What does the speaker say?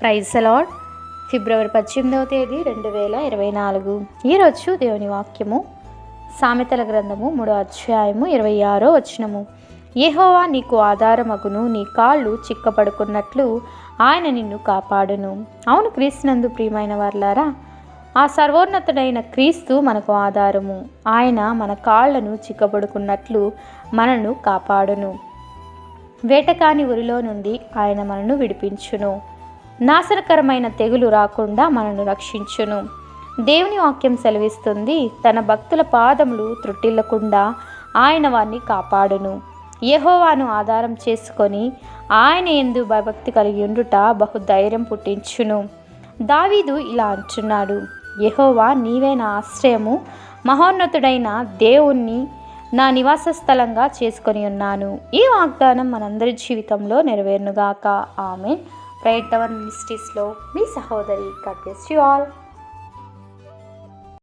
Praise అలాడ్ ఫిబ్రవరి పద్దెనిమిదవ తేదీ రెండు వేల ఇరవై నాలుగు. ఈరోజు దేవుని వాక్యము సామెతల గ్రంథము మూడో అధ్యాయము ఇరవై ఆరో వచనము. ఏహోవా నీకు ఆధారమగును నీ కాళ్ళు చిక్కపడుకున్నట్లు ఆయన నిన్ను కాపాడును. అవును క్రీస్తునందు ప్రియమైన వార్లారా ఆ సర్వోన్నతుడైన క్రీస్తు మనకు ఆధారము. ఆయన మన కాళ్ళను చిక్కబడుకున్నట్లు మనను కాపాడును. వేటకాని ఉరిలో నుండి ఆయన మనను విడిపించును. నాశనకరమైన తెగులు రాకుండా మనను రక్షించును. దేవుని వాక్యం సెలవిస్తుంది తన భక్తుల పాదములు త్రుట్టిల్లకుండా ఆయన వారిని కాపాడును. యహోవాను ఆధారం చేసుకొని ఆయన ఎందు భయభక్తి కలిగి ఉండుట బహుధైర్యం పుట్టించును. దావీదు ఇలా అంటున్నాడు యహోవా నీవే నా ఆశ్రయము మహోన్నతుడైన దేవుణ్ణి నా నివాస స్థలంగా చేసుకొని ఉన్నాను. ఈ వాగ్దానం మనందరి జీవితంలో నెరవేరునుగాక. ఆమె ప్రైట్ టవర్ మినిస్ట్రీస్లో మీ సహోదరి గాడ్ బ్లెస్ యూ ఆల్